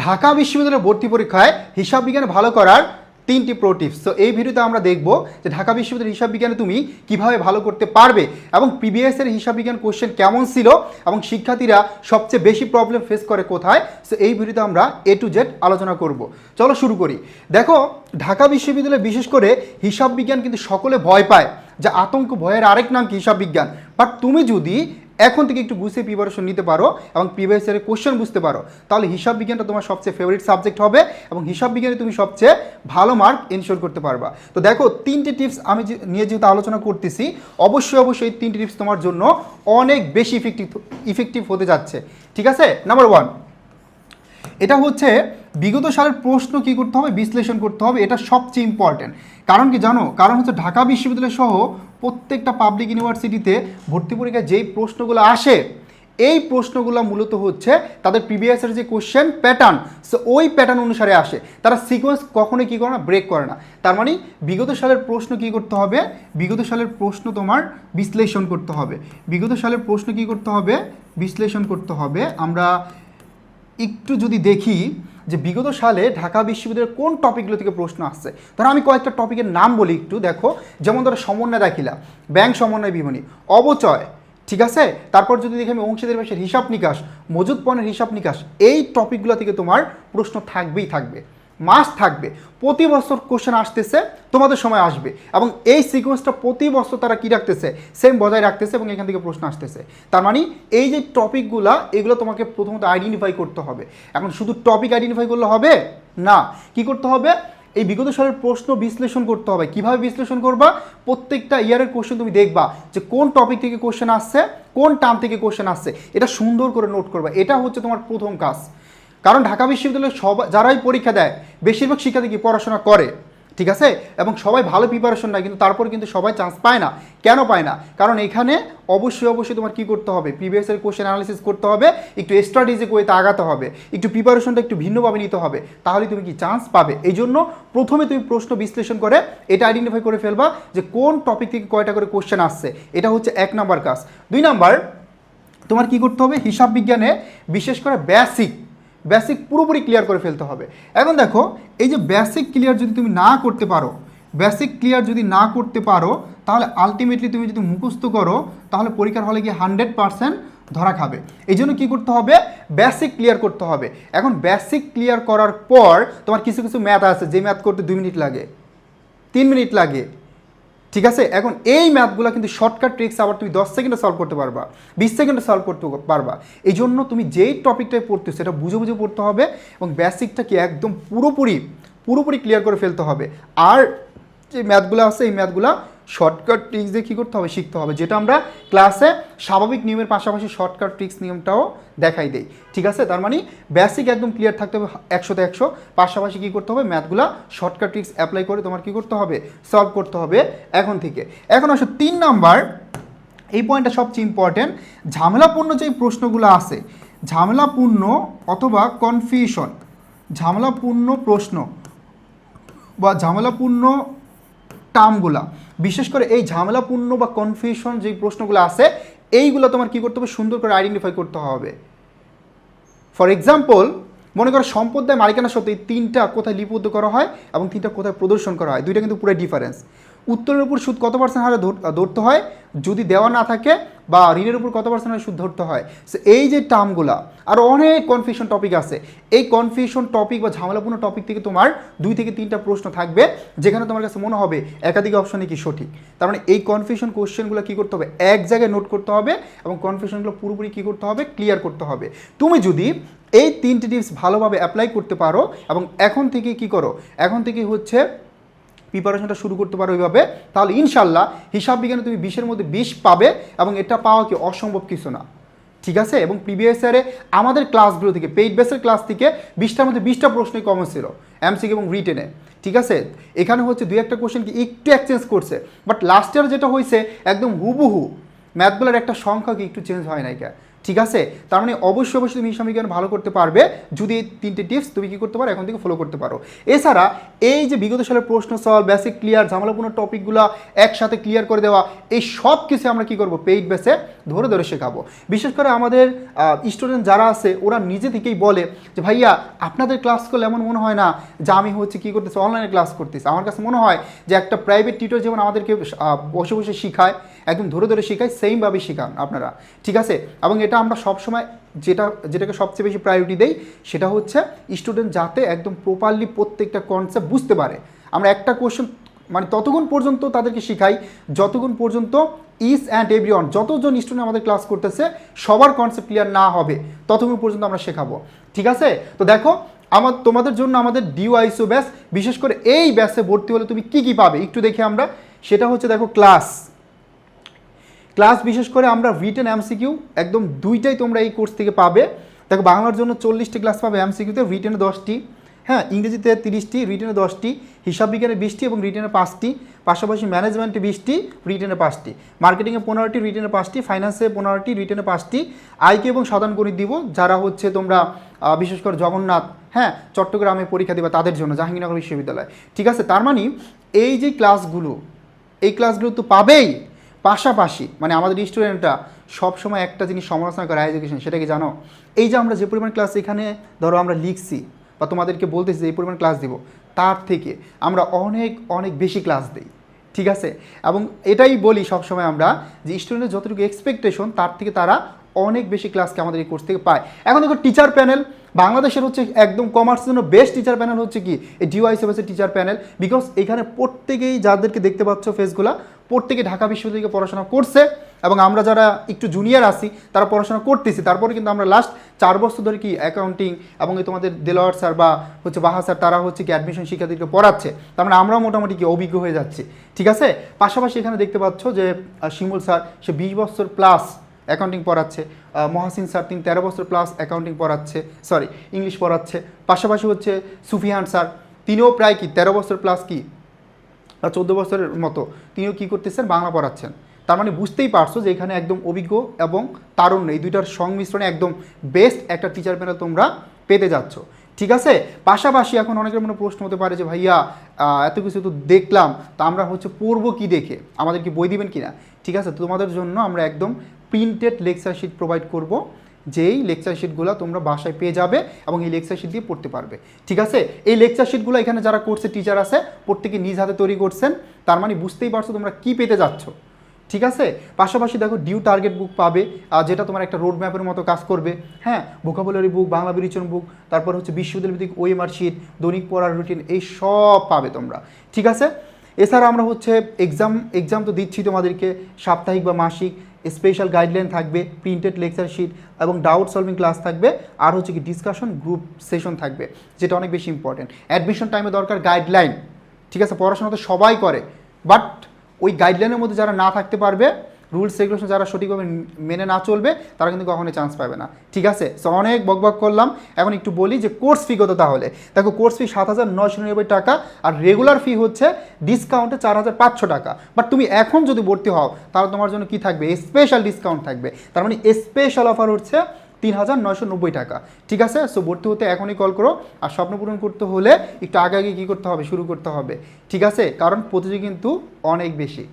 ঢাকা বিশ্ববিদ্যালয়ের ভর্তি পরীক্ষায় হিসাব বিজ্ঞান ভালো করার তিনটি প্রো টিপস তো এই ভিডিওতে আমরা দেখব যে ঢাকা বিশ্ববিদ্যালয়ের হিসাব বিজ্ঞানে তুমি কীভাবে ভালো করতে পারবে এবং প্রিভিয়াস এর হিসাব বিজ্ঞান কোশ্চেন কেমন ছিল এবং শিক্ষার্থীরা সবচেয়ে বেশি প্রবলেম ফেস করে কোথায়? সো এই ভিডিওতে আমরা এ টু জেড আলোচনা করব। চলো শুরু করি। দেখো, ঢাকা বিশ্ববিদ্যালয়ে বিশেষ করে হিসাব বিজ্ঞান কিন্তু সকলে ভয় পায়, যে আতঙ্ক ভয়ের আরেক নাম কি? হিসাব বিজ্ঞান। বাট তুমি যদি এখন থেকে একটু গুছিয়ে প্রিপারেশন নিতে পারো এবং প্রিভিয়াস ইয়ারের কোশ্চেন বুঝতে পারো। তাহলে হিসাব বিজ্ঞানটা তোমার সবচেয়ে ফেভারিট সাবজেক্ট হবে এবং হিসাব বিজ্ঞানে তুমি সবচেয়ে ভালো মার্ক এনশোর করতে পারবা। তো দেখো, তিনটে টিপস আমি নিয়ে যেহেতু আলোচনা করতেছি, অবশ্যই অবশ্যই এই তিনটে টিপস তোমার জন্য অনেক বেশি ইফেক্টিভ ইফেক্টিভ হতে যাচ্ছে। ঠিক আছে? নাম্বার ওয়ান এটা হচ্ছে বিগত সালের প্রশ্ন কি করতে হবে, বিশ্লেষণ করতে হবে, এটা সবচেয়ে ইম্পর্টেন্ট কারণ কি জানো? কারণ হচ্ছে ঢাকা বিশ্ববিদ্যালয় সহ প্রত্যেকটা পাবলিক ইউনিভার্সিটিতে ভর্তি পরীক্ষায় যেই প্রশ্নগুলো আসে, এই প্রশ্নগুলো মূলত হচ্ছে তাদের প্রিভিয়াসের যে কোশ্চেন প্যাটার্ন সো ওই প্যাটার্ন অনুসারে আসে। তারা সিকোয়েন্স কখনোই কী করে না ব্রেক করে না। তার মানে বিগত সালের প্রশ্ন কি করতে হবে, বিগত সালের প্রশ্ন তোমার বিশ্লেষণ করতে হবে। বিগত সালের প্রশ্ন কি করতে হবে, বিশ্লেষণ করতে হবে। আমরা একটু যদি দেখি যে বিগত সালে ঢাকা বিশ্ববিদ্যালয়ের কোন টপিকগুলো থেকে প্রশ্ন আসছে? ধরো আমি কয়েকটা টপিকের নাম বলি একটু, দেখো। যেমন ধরো সমন্বয় দেখিলা, ব্যাংক সমন্বয় বিবরণী অবচয়, ঠিক আছে? তারপর যদি দেখি আমি অংশীদের ব্যবসার হিসাব নিকাশ মজুদ পণ্যের হিসাব নিকাশ, এই টপিকগুলো থেকে তোমার প্রশ্ন থাকবেই থাকবে। মাস থাকবে। প্রতি বছর কোশ্চেন আসতেছে, তোমাদের সময় আসবে। এবং এই সিকোয়েন্সটা প্রতি বছর তারা কী রাখতেছে? সেম বজায় রাখতেছে এবং এখান থেকে প্রশ্ন আসতেছে। তার মানে এই যে টপিকগুলা এগুলো তোমাকে প্রথমত আইডেন্টিফাই করতে হবে। এখন শুধু টপিক আইডেন্টিফাই করলে হবে? না। কি করতে হবে? এই বিগত সালের প্রশ্ন বিশ্লেষণ করতে হবে। কীভাবে বিশ্লেষণ করবা? প্রত্যেকটা ইয়ারের কোশ্চেন তুমি দেখবা যে কোন টপিক থেকে কোশ্চেন আসছে, কোন টার্ম থেকে কোশ্চেন আসছে। এটা সুন্দর করে নোট করবা। এটা হচ্ছে তোমার প্রথম কাজ। কারণ ঢাকা বিশ্ববিদ্যালয়ে সবাই যারাই পরীক্ষা দেয়, বেশিরভাগ শিক্ষার্থী কি পড়াশোনা করে, ঠিক আছে? এবং সবাই ভালো প্রিপারেশন নেয়, কিন্তু তারপর কিন্তু সবাই চান্স পায় না। কেন পায় না? কারণ এখানে অবশ্যই অবশ্যই তোমার কি করতে হবে? প্রিভিয়াস এর কোশ্চেন অ্যানালিসিস করতে হবে, একটু স্ট্র্যাটেজিক ওয়েতে আগাতে হবে, একটু প্রিপারেশনটা একটু ভিন্নভাবে নিতে হবে, তাহলে তুমি কি চান্স পাবে? এই জন্য প্রথমে তুমি প্রশ্ন বিশ্লেষণ করে, এটা আইডেন্টিফাই করে ফেলবা যে কোন টপিক থেকে কয়টা করে কোশ্চেন আসছে। এটা হচ্ছে এক নাম্বার কাজ। দুই নাম্বার, তোমার কি করতে হবে? হিসাব বিজ্ঞানে বিশেষ করে বেসিক বেসিক পুরোপুরি ক্লিয়ার করে ফেলতে হবে। এখন দেখো, এই যে বেসিক ক্লিয়ার যদি তুমি না করতে পারো বেসিক ক্লিয়ার যদি না করতে পারো, তাহলে আলটিমেটলি তুমি যদি মুখস্থ করো, তাহলে পরীক্ষার হলে গিয়ে হান্ড্রেড পারসেন্ট ধরা খাবে। এই জন্য কী করতে হবে? বেসিক ক্লিয়ার করতে হবে। এখন বেসিক ক্লিয়ার করার পর তোমার কিছু কিছু ম্যাথ আছে, যে ম্যাথ করতে দুই মিনিট লাগে, তিন মিনিট লাগে ঠিক আছে? এখন এই ম্যাথগুলো কিন্তু শর্টকাট ট্রিক্স আবার তুমি দশ সেকেন্ডে সলভ করতে পারবা, বিশ সেকেন্ডে সলভ করতে পারবা। এই জন্য তুমি যেই টপিকটায় পড়তে সেটা বুঝে বুঝে পড়তে হবে এবং বেসিকটাকে একদম পুরোপুরি পুরোপুরি ক্লিয়ার করে ফেলতে হবে। আর যে ম্যাথগুলো আছে, এই ম্যাথগুলো শর্টকাট ট্রিক্স দিয়ে কী করতে হবে? শিখতে হবে। যেটা আমরা ক্লাসে স্বাভাবিক নিয়মের পাশাপাশি শর্টকাট ট্রিক্স নিয়মটাও দেখাই দেই। ঠিক আছে? তার মানে বেসিক একদম ক্লিয়ার থাকতে হবে, একশোতে একশো। পাশাপাশি কী করতে হবে? ম্যাথগুলো শর্টকাট ট্রিক্স অ্যাপ্লাই করে তোমার কী করতে হবে? সলভ করতে হবে এখন থেকে। এখন আসো তিন নাম্বার। এই পয়েন্টটা সবচেয়ে ইম্পর্টেন্ট ঝামেলাপূর্ণ যেই প্রশ্নগুলো আছে, ঝামেলাপূর্ণ অথবা কনফিউশন ঝামেলাপূর্ণ প্রশ্ন বা ঝামেলাপূর্ণ টার্মগুলা বিশেষ করে এই ঝামেলাপূর্ণ বা কনফিউশন যে প্রশ্নগুলো আছে, এইগুলো তোমার কি করতে হবে? সুন্দর করে আইডেন্টিফাই করতে হবে। ফর এক্সাম্পল মনে করো সম্পদ দেয় মালিকানা সত্ত্বে তিনটা কোথায় লিপিবদ্ধ করা হয় এবং তিনটা কোথায় প্রদর্শন করা হয়। দুইটা কিন্তু পুরো ডিফারেন্স উত্তরের উপর সুদ কত পার্সেন্ট হারে ধরতে হয়? যদি দেওয়া না থাকে বা ঋণের উপর কত পার্সেন্ট সুদ ধরতে হয়? সো এই যে টার্মগুলা আর অনেক কনফিউশন টপিক আছে। এই কনফিউশন টপিক বা ঝামেলাপূর্ণ টপিক থেকে তোমার দুই থেকে তিনটা প্রশ্ন থাকবে, যেখানে তোমার কাছে মনে হবে একাধিক অপশনে কি সঠিক। তার মানে এই কনফিউশন কোশ্চেনগুলো কী করতে হবে? এক জায়গায় নোট করতে হবে এবং কনফিউশনগুলো পুরোপুরি কী করতে হবে? ক্লিয়ার করতে হবে। তুমি যদি এই তিনটি টিপস ভালোভাবে অ্যাপ্লাই করতে পারো এবং এখন থেকে কি করো? এখন থেকে হচ্ছে প্রিপারেশনটা শুরু করতে পারো ওইভাবে তাহলে ইনশাল্লাহ হিসাব বিজ্ঞানে তুমি বিশের মধ্যে বিশ পাবে এবং এটা পাওয়া কি অসম্ভব কিছু না। ঠিক আছে? এবং প্রিভিয়াস ইয়ারে আমাদের ক্লাসগুলো থেকে পেইড বেসের ক্লাস থেকে বিশটার মধ্যে বিশটা প্রশ্নই কমন ছিল এমসিক এবং রিটেনে ঠিক আছে? এখানে হচ্ছে দুই একটা কোশ্চেন কি একটু এক্সচেঞ্জ করছে। বাট লাস্ট ইয়ার যেটা হয়েছে, একদম হুবহু ম্যাথগুলোর একটা সংখ্যা কি একটু চেঞ্জ হয় নাই কে? ঠিক আছে? তার মানে অবশ্যই অবশ্যই তুমি হিসাব বিজ্ঞান ভালো করতে পারবে। যদি তিনটে টিপস তুমি কি করতে পারো, এখন থেকে ফলো করতে পারো। এছাড়া এই যে বিগত সালের প্রশ্ন সলভ বেসিক ক্লিয়ার ঝামেলাপূর্ণ টপিকগুলো একসাথে ক্লিয়ার করে দেওয়া, এই সব কিছু আমরা কি করব? পেইড বেসে ধরে ধরে শেখাবো। বিশেষ করে আমাদের স্টুডেন্ট যারা আছে, ওরা নিজে থেকেই বলে যে, ভাইয়া, আপনাদের ক্লাস করলে এমন মনে হয় না যে আমি হচ্ছে কী করতেছি? অনলাইনে ক্লাস করতেছি। আমার কাছে মনে হয় যে একটা প্রাইভেট টিউটর যেমন আমাদেরকে বসে বসে শেখায় একদম ধরে ধরে শেখায় সেমভাবে শেখান আপনারা। ঠিক আছে? এবং এটা আমরা সবসময় যেটা, যেটাকে সবচেয়ে বেশি প্রায়োরিটি দেই, সেটা হচ্ছে স্টুডেন্ট যাতে একদম প্রপারলি প্রত্যেকটা কনসেপ্ট বুঝতে পারে। আমরা একটা কোশ্চেন মানে ততক্ষণ পর্যন্ত তাদেরকে শেখাই, যতক্ষণ পর্যন্ত ইস অ্যান্ড এভরি যতজন স্টুডেন্ট আমাদের ক্লাস করতেছে, সবার কনসেপ্ট ক্লিয়ার না হবে, ততক্ষণ পর্যন্ত আমরা শেখাবো। ঠিক আছে? তো দেখো, আমার, তোমাদের জন্য আমাদের ডিওআইসো ব্যাস বিশেষ করে এই ব্যাসে ভর্তি হলে তুমি কি কি পাবে? একটু দেখে আমরা। সেটা হচ্ছে দেখো ক্লাস ক্লাস বিশেষ করে আমরা রিটেন এমসিকিউ একদম দুইটাই তোমরা এই কোর্স থেকে পাবে। দেখো, বাংলার জন্য চল্লিশটি ক্লাস পাবে এমসিকিউতে রিটেনে দশটি হ্যাঁ ইংরেজিতে তিরিশটি রিটেনে দশটি, হিসাব বিজ্ঞানে বিশটি এবং রিটেনে পাঁচটি, পাশাপাশি ম্যানেজমেন্টে বিশটি রিটেনে পাঁচটি মার্কেটিংয়ে পনেরোটি রিটেনে পাঁচটি ফাইন্যান্সে পনেরোটি রিটেনে পাঁচটি আইকে এবং সাধারণ গণিত দিব, যারা হচ্ছে তোমরা বিশেষ করে জগন্নাথ হ্যাঁ চট্টগ্রামে পরীক্ষা দিবা তাদের জন্য, জাহাঙ্গীরনগর বিশ্ববিদ্যালয়। ঠিক আছে, তার মানে এই যে ক্লাসগুলো এই ক্লাসগুলো তো পাবেই। পাশাপাশি মানে আমাদের স্টুডেন্টরা সবসময় একটা জিনিস সমালোচনা করে এডুকেশন সেটা কি জানো? এই যে আমরা যে পরিমাণ ক্লাস এখানে ধরো আমরা লিখছি বা তোমাদেরকে বলতেছি যে এই পরিমাণ ক্লাস দিব, তার থেকে আমরা অনেক অনেক বেশি ক্লাস দিই, ঠিক আছে? এবং এটাই বলি সবসময় আমরা যে স্টুডেন্টের যতটুকু এক্সপেকটেশন তার থেকে তারা অনেক বেশি ক্লাসকে আমাদের এই কোর্স থেকে পায়। এখন দেখো টিচার প্যানেল বাংলাদেশের হচ্ছে একদম কমার্সের জন্য বেস্ট টিচার প্যানেল হচ্ছে কি? এই ডিওয়াইসিএসের টিচার প্যানেল বিকজ এখানে প্রত্যেকেই যাদেরকে দেখতে পাচ্ছ ফেসগুলা প্রত্যেকে ঢাকা বিশ্ববিদ্যালয় পড়াশোনা করছে এবং আমরা যারা একটু জুনিয়র আছি, তারা পড়াশোনা করতেছি। তারপরে কিন্তু আমরা লাস্ট চার বছর ধরে কি অ্যাকাউন্টিং এবং তোমাদের দেলোয়ার স্যার বা হচ্ছে বাহা স্যার তারা হচ্ছে কি অ্যাডমিশন শিক্ষার্থীকে পড়াচ্ছে। তার মানে আমরাও মোটামুটি কি অভিজ্ঞ হয়ে যাচ্ছি। ঠিক আছে? পাশাপাশি এখানে দেখতে পাচ্ছ যে শিমুল স্যার সে বিশ বছর প্লাস অ্যাকাউন্টিং পড়াচ্ছে। মহাসিন স্যার তিনি তেরো বছর প্লাস অ্যাকাউন্টিং পড়াচ্ছে সরি ইংলিশ পড়াচ্ছে। পাশাপাশি হচ্ছে সুফিয়ান স্যার তিনিও প্রায় কি তেরো বছর প্লাস কি বা চোদ্দ বছরের মতো তিনিও কী করতেছেন? বাংলা পড়াচ্ছেন। তার মানে বুঝতেই পারছ যে এখানে একদম অভিজ্ঞ এবং তারুণ্য, এই দুইটার সংমিশ্রণে একদম বেস্ট একটা টিচার প্যানেল তোমরা পেতে যাচ্ছ। ঠিক আছে? পাশাপাশি এখন অনেকের মনে প্রশ্ন হতে পারে যে, ভাইয়া এত কিছু তো দেখলাম, তা আমরা হচ্ছে পড়ব কি দেখে? আমাদের কি বই দিবেন কি না ঠিক আছে? তোমাদের জন্য আমরা একদম প্রিন্টেড লেকচার শিট প্রোভাইড করব। যেই লেকচার শিটগুলো তোমরা বাসায় পেয়ে যাবে এবং এই লেকচার শিট দিয়ে পড়তে পারবে। ঠিক আছে? এই লেকচার শিটগুলো এখানে যারা কোর্সে টিচার আছে, প্রত্যেকে নিজ হাতে তৈরি করছেন, তার মানে বুঝতেই পারছ তোমরা কি পেতে যাচ্ছ। ঠিক আছে? পাশাপাশি দেখো ডিউ টার্গেট বুক পাবে, আর যেটা তোমার একটা রোড ম্যাপের মতো কাজ করবে। হ্যাঁ? ভোকাবুলারি বুক বাংলা বিরিচন বুক তারপর হচ্ছে বিশ্ববিদ্যালয় ভিত্তিক ওএমআর শিট দৈনিক পড়ার রুটিন এই সব পাবে তোমরা। ঠিক আছে? এছাড়া আমরা হচ্ছে এক্সাম এক্সাম তো দিচ্ছি তোমাদেরকে, সাপ্তাহিক বা মাসিক। স্পেশাল গাইডলাইন থাকবে প্রিন্টেড লেকচার শিট এবং ডাউট সলভিং ক্লাস থাকবে, আর হচ্ছে কি ডিসকাশন গ্রুপ সেশন থাকবে, যেটা অনেক বেশি ইম্পর্টেন্ট অ্যাডমিশন টাইমে দরকার গাইডলাইন ঠিক আছে? পড়াশোনা তো সবাই করে বাট ওই গাইডলাইনের মধ্যে যারা না থাকতে পারবে রুলস রেগুলেশন যারা সঠিকভাবে মেনে না চলবে, তারা কিন্তু কখনোই চান্স পাবে না। ঠিক আছে? সো অনেক বকবক করলাম। এখন একটু বলি যে কোর্স ফি কত তাহলে? দেখো কোর্স ফি সাত হাজার নয়শো নিরানব্বই টাকা আর রেগুলার ফি হচ্ছে ডিসকাউন্টে চার হাজার পাঁচশো টাকা। বাট তুমি এখন যদি ভর্তি হও, তাহলে তোমার জন্য কি থাকবে? স্পেশাল ডিসকাউন্ট থাকবে। তার মানে স্পেশাল অফার হচ্ছে তিন হাজার নয়শো নব্বই টাকা। ঠিক আছে? সো ভর্তি হতে এখনই কল করো। আর স্বপ্ন পূরণ করতে হলে একটু আগে আগে কী করতে হবে? শুরু করতে হবে। ঠিক আছে? কারণ প্রতিযোগী কিন্তু অনেক বেশি।